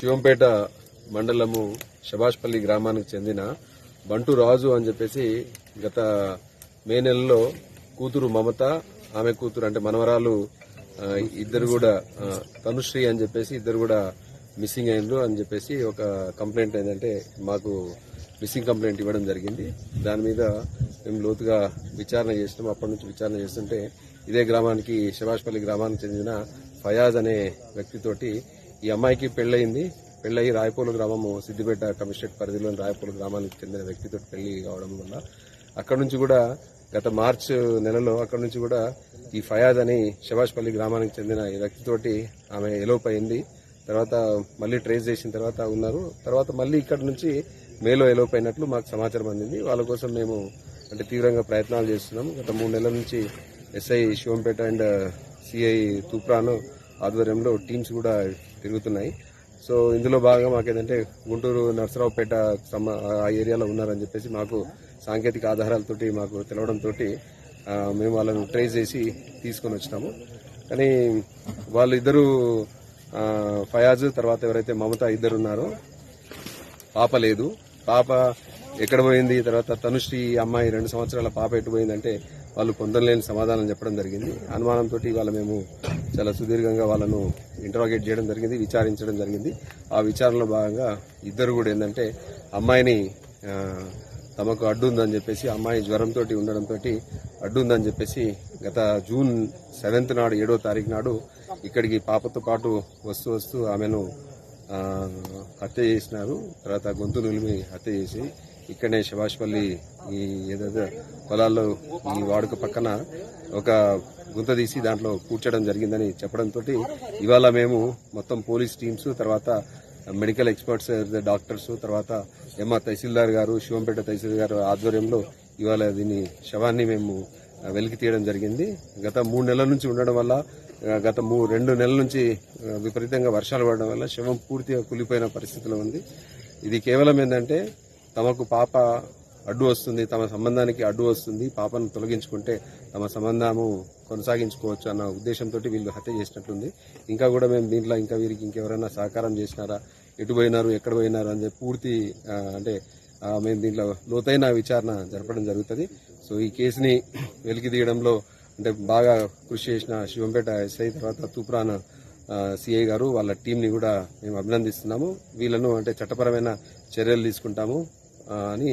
శివంపేట మండలము శభాష్పల్లి గ్రామానికి చెందిన బంటు రాజు అని చెప్పేసి గత మే నెలలో కూతురు మమత ఆమె కూతురు అంటే మనవరాలు ఇద్దరు కూడా తనుశ్రీ అని చెప్పేసి ఇద్దరు కూడా మిస్సింగ్ అయిండ్రు అని చెప్పేసి ఒక కంప్లైంట్ ఏంటంటే మాకు మిస్సింగ్ కంప్లైంట్ ఇవ్వడం జరిగింది. దాని మీద మేము లోతుగా విచారణ చేసినాం అప్పటి నుంచి విచారణ చేస్తుంటే ఇదే గ్రామానికి శభాష్పల్లి గ్రామానికి చెందిన ఫయాజ్ అనే వ్యక్తితోటి ఈ అమ్మాయికి పెళ్ళయింది. పెళ్ళయి రాయపూలు గ్రామము సిద్దిపేట కమిషనరేట్ పరిధిలోని రాయపూలు గ్రామానికి చెందిన వ్యక్తితో పెళ్ళి కావడం వల్ల అక్కడ నుంచి కూడా గత మార్చ్ నెలలో అక్కడ నుంచి కూడా ఈ ఫయాజ్ అని శభాష్పల్లి గ్రామానికి చెందిన ఈ వ్యక్తితోటి ఆమె ఎలోప్ అయింది. తర్వాత మళ్ళీ ట్రేస్ చేసిన తర్వాత ఉన్నారు. తర్వాత మళ్ళీ ఇక్కడ నుంచి మేలో ఎలోప్ అయినట్లు మాకు సమాచారం అందింది. వాళ్ళ కోసం మేము అంటే తీవ్రంగా ప్రయత్నాలు చేస్తున్నాము. గత మూడు నెలల నుంచి SI Shivampet and CI Toopran ఆధ్వర్యంలో టీమ్స్ కూడా తిరుగుతున్నాయి. సో ఇందులో భాగంగా మాకేంటంటే గుంటూరు నర్సరావుపేట సమ ఆ ఏరియాలో ఉన్నారని చెప్పేసి మాకు సాంకేతిక ఆధారాలతోటి మాకు తెలవడంతో మేము వాళ్ళను ట్రేస్ చేసి తీసుకొని వచ్చినాము. కానీ వాళ్ళిద్దరూ ఆ, ఫయాజ్ తర్వాత ఎవరైతే మమత ఇద్దరు ఉన్నారో పాప లేదు. పాప ఎక్కడ పోయింది? తర్వాత తనుశ్రీ అమ్మాయి రెండు సంవత్సరాల పాప ఎటు పోయిందంటే వాళ్ళు పొందలేని సమాధానం చెప్పడం జరిగింది. అనుమానంతో ఇవాళ మేము చాలా సుదీర్ఘంగా వాళ్ళను ఇంటరాగేట్ చేయడం జరిగింది విచారించడం జరిగింది. ఆ విచారణలో భాగంగా ఇద్దరు కూడా ఏంటంటే అమ్మాయిని తమకు అడ్డు ఉందని చెప్పేసి అమ్మాయి జ్వరంతో ఉండడంతో అడ్డు ఉందని చెప్పేసి గత జూన్ సెవెంత్ నాడు ఏడో తారీఖు నాడు ఇక్కడికి పాపతో పాటు వస్తూ వస్తూ ఆమెను హత్య చేసినారు. తర్వాత గొంతు నులిమి హత్య చేసి ఇక్కడనే శభాష్పల్లి ఈ ఏదైతే పొలాల్లో ఈ వాడుక పక్కన ఒక గుంత తీసి దాంట్లో కూర్చడం జరిగిందని చెప్పడంతో ఇవాళ మేము మొత్తం పోలీస్ టీమ్స్ తర్వాత మెడికల్ ఎక్స్పర్ట్స్ డాక్టర్స్ తర్వాత ఎంఆర్ తహసీల్దార్ గారు శివంపేట తహసీల్దార్ గారు ఆధ్వర్యంలో ఇవాళ దీని శవాన్ని మేము వెలికి తీయడం జరిగింది. గత మూడు నెలల నుంచి ఉండడం వల్ల గత మూ రెండు నెలల నుంచి విపరీతంగా వర్షాలు పడడం వల్ల శవం పూర్తిగా కులిపోయిన పరిస్థితిలో ఉంది. ఇది కేవలం ఏంటంటే తమకు పాప అడ్డు వస్తుంది తమ సంబంధానికి అడ్డు వస్తుంది పాపను తొలగించుకుంటే తమ సంబంధము కొనసాగించుకోవచ్చు అన్న ఉద్దేశంతో వీళ్ళు హత్య చేసినట్లుంది. ఇంకా కూడా మేము దీంట్లో ఇంకా వీరికి ఇంకెవరైనా సహకారం చేసినారా ఎటు పోయినారు ఎక్కడ పోయినారు అని చెప్పి పూర్తి అంటే మేము దీంట్లో లోతైన విచారణ జరపడం జరుగుతుంది. సో ఈ కేసుని వెలికి తీయడంలో అంటే బాగా కృషి చేసిన శివంపేట ఎస్ఐ తర్వాత తూప్రాన సిఐ గారు వాళ్ళ టీంని కూడా మేము అభినందిస్తున్నాము. వీళ్ళను అంటే చట్టపరమైన చర్యలు తీసుకుంటాము. ఆ, అని